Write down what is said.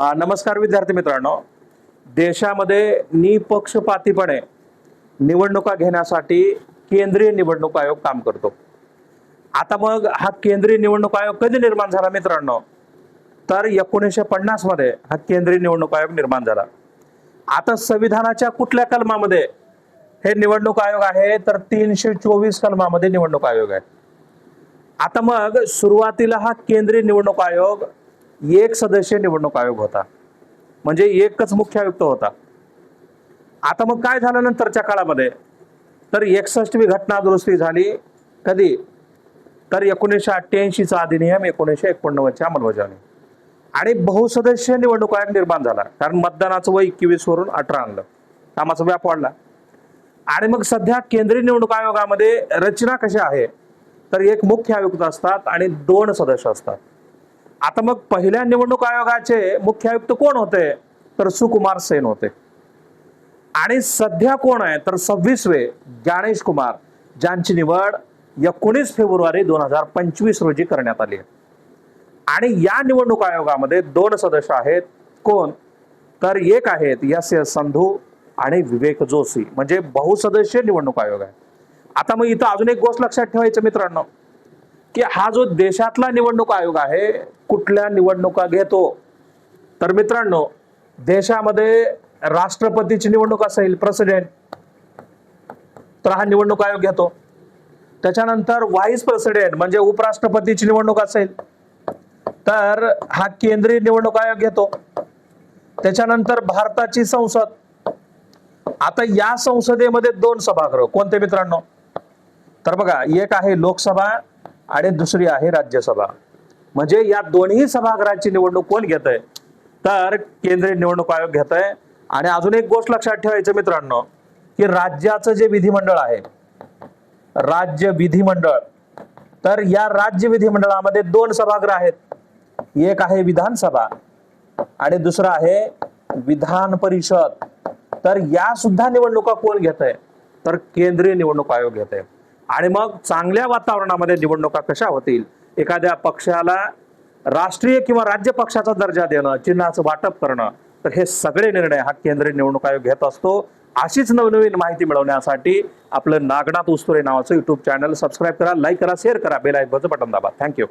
नमस्कार विद्यार्थी मित्रांनो. देशामध्ये निपक्षपातीपणे निवडणुका घेण्यासाठी केंद्रीय निवडणूक आयोग काम करतो. आता मग हा केंद्रीय निवडणूक आयोग कधी निर्माण झाला मित्रांनो? तर एकोणीसशे पन्नासमध्ये हा केंद्रीय निवडणूक आयोग निर्माण झाला. आता संविधानाच्या कुठल्या कलमामध्ये हे निवडणूक आयोग आहे? तर तीनशे चोवीस कलमामध्ये निवडणूक आयोग आहे. आता मग सुरुवातीला हा केंद्रीय निवडणूक आयोग एक सदस्य निवडणूक आयोग होता. म्हणजे एकच मुख्य आयुक्त होता. आता मग काय झालं नंतरच्या काळामध्ये? तर एकसष्टवी घटना दुरुस्ती झाली. कधी? तर एकोणीसशे अठ्ठ्याऐंशीचा अधिनियम एकोणीसशे एकोणनव्वदच्या अंमलबजावणी. आणि बहुसदस्य निवडणूक आयोग निर्माण झाला. कारण मतदानाचं वय एकवीस वरून अठरा आणलं कामाचा व्याप वाढला. आणि मग सध्या केंद्रीय निवडणूक आयोगामध्ये रचना कशी आहे? तर एक मुख्य आयुक्त असतात आणि दोन सदस्य असतात. आता मग पहिल्या निवडणूक आयोगाचे मुख्य आयुक्त कोण होते? तर सुकुमार सेन होते. आणि सध्या कोण आहे? तर सव्वीसवे ज्ञानेश कुमार ज्यांची निवड एकोणीस फेब्रुवारी दोन हजार पंचवीस रोजी करण्यात आली आहे. आणि या निवडणूक आयोगामध्ये दोन सदस्य आहेत. कोण? तर एक आहेत एस एस संधू आणि विवेक जोशी. म्हणजे बहुसदस्य निवडणूक आयोग आहे. आता मग इथं अजून एक गोष्ट लक्षात ठेवायचं मित्रांनो. की हा जो देशातला निवडणूक आयोग आहे कुठल्या निवडणुका घेतो? तर मित्रांनो देशामध्ये राष्ट्रपतीची निवडणूक असेल प्रेसिडेंट तर हा निवडणूक आयोग घेतो. त्याच्यानंतर व्हाईस प्रेसिडेंट म्हणजे उपराष्ट्रपतीची निवडणूक असेल तर हा केंद्रीय निवडणूक आयोग घेतो. त्याच्यानंतर भारताची संसद. आता या संसदेमध्ये दोन सभागृह कोणते मित्रांनो? तर बघा एक आहे लोकसभा आणि दुसरी आहे राज्यसभा. म्हणजे या दोन्ही सभागृहाची निवडणूक कोण घेत आहे तर केंद्रीय निवडणूक आयोग घेत आहे आणि अजून एक गोष्ट लक्षात ठेवायचं मित्रांनो की राज्याचं जे विधिमंडळ आहे राज्य विधिमंडळ तर या राज्य विधिमंडळामध्ये दोन सभागृह आहेत. एक आहे विधानसभा आणि दुसरं आहे विधान परिषद. तर या सुद्धा निवडणुका कोण घेत आहे तर केंद्रीय निवडणूक आयोग घेत आहे आणि मग चांगल्या वातावरणामध्ये निवडणुका कशा होतील? एखाद्या पक्षाला राष्ट्रीय किंवा राज्य पक्षाचा दर्जा देणं चिन्हाचं वाटप करणं तर हे सगळे निर्णय हा केंद्रीय निवडणूक आयोग घेत असतो. अशीच नवनवीन माहिती मिळवण्यासाठी आपलं नागनाथ उस्तुरे नावाचं युट्यूब चॅनल सबस्क्राईब करा लाईक करा शेअर करा बेल आयकॉनचं बटन दाबा. Thank you